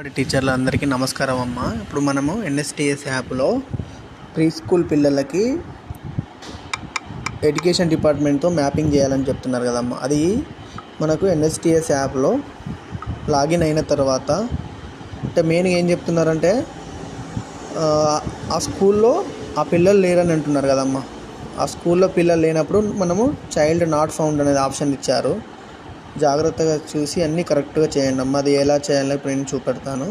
వాడి టీచర్లు అందరికీ నమస్కారం అమ్మ. ఇప్పుడు మనము ఎన్ఎస్టిఎస్ యాప్లో ప్రీ స్కూల్ పిల్లలకి ఎడ్యుకేషన్ డిపార్ట్మెంట్తో మ్యాపింగ్ చేయాలని చెప్తున్నారు కదమ్మా. అది మనకు ఎన్ఎస్టిఎస్ యాప్లో లాగిన్ అయిన తర్వాత అంటే మెయిన్గా ఏం చెప్తున్నారంటే ఆ, ఆ స్కూల్లో ఆ పిల్లలు లేరని అంటున్నారు కదమ్మా. ఆ స్కూల్లో పిల్లలు లేనప్పుడు మనము చైల్డ్ నాట్ ఫౌండ్ అనేది ఆప్షన్ ఇచ్చారు. జాగ్రత్తగా చూసి అన్నీ కరెక్ట్గా చేయండి. అమ్మ అది ఎలా చేయాలో ఇప్పుడు నేను చూపెడతాను.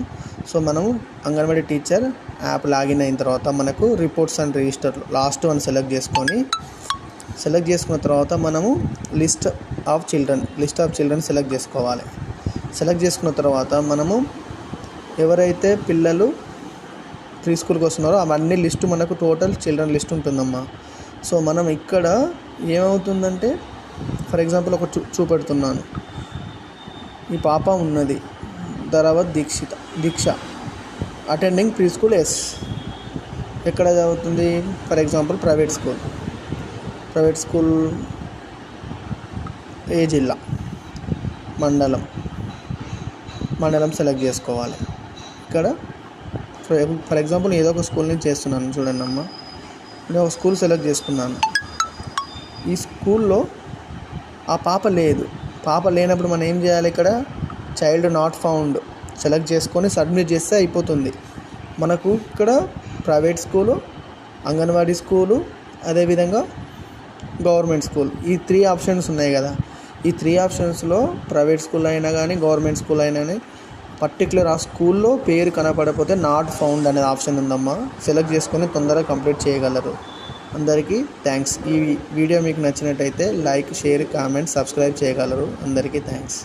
సో మనము అంగన్వాడీ టీచర్ యాప్ లాగిన్ అయిన తర్వాత మనకు reports and register last one select చేసుకొని సెలెక్ట్ చేసుకున్న తర్వాత మనము list of children list of children select చేసుకోవాలి. సెలెక్ట్ చేసుకున్న తర్వాత మనము ఎవరైతే పిల్లలు ప్రీ స్కూల్కి వస్తున్నారో అవన్నీ లిస్టు మనకు టోటల్ చిల్డ్రన్ లిస్ట్ ఉంటుందమ్మా. సో మనం ఇక్కడ ఏమవుతుందంటే ఫర్ ఎగ్జాంపుల్ ఒక చూ చూపెడుతున్నాను. ఈ పాప ఉన్నది. Dharavath Dikshitha Diksha. Attending pre school yes ఎక్కడ చదువుతుంది? For example private school. Private school ఏ జిల్లా? మండలం. మండలం సెలెక్ట్ చేసుకోవాలి. ఇక్కడ ఫర్ ఫర్ ఎగ్జాంపుల్ ఏదో ఒక స్కూల్ నుంచి చేస్తున్నాను. చూడండి అమ్మ నేను ఒక స్కూల్ సెలెక్ట్ చేసుకున్నాను. ఈ స్కూల్లో ఆ పాప లేదు. పాప లేనప్పుడు మనం ఏం చేయాలి ఇక్కడ? చైల్డ్ నాట్ ఫౌండ్ సెలెక్ట్ చేసుకొని సబ్మిట్ చేస్తే అయిపోతుంది. మనకు ఇక్కడ ప్రైవేట్ స్కూలు అంగన్వాడీ స్కూలు అదేవిధంగా గవర్నమెంట్ స్కూల్ ఈ త్రీ ఆప్షన్స్ ఉన్నాయి కదా. ఈ త్రీ ఆప్షన్స్లో ప్రైవేట్ స్కూల్ అయినా కానీ గవర్నమెంట్ స్కూల్ అయినా కానీ పర్టికులర్ ఆ స్కూల్లో పేరు కనపడకపోతే నాట్ ఫౌండ్ అనే ఆప్షన్ ఉందమ్మా. సెలెక్ట్ చేసుకొని తొందరగా కంప్లీట్ చేయగలరు. అందరికీ థ్యాంక్స్ ఈ వీడియో మీకు నచ్చినట్టయితే లైక్ షేర్ కామెంట్ సబ్స్క్రైబ్ చేయగలరు. అందరికీ థ్యాంక్స్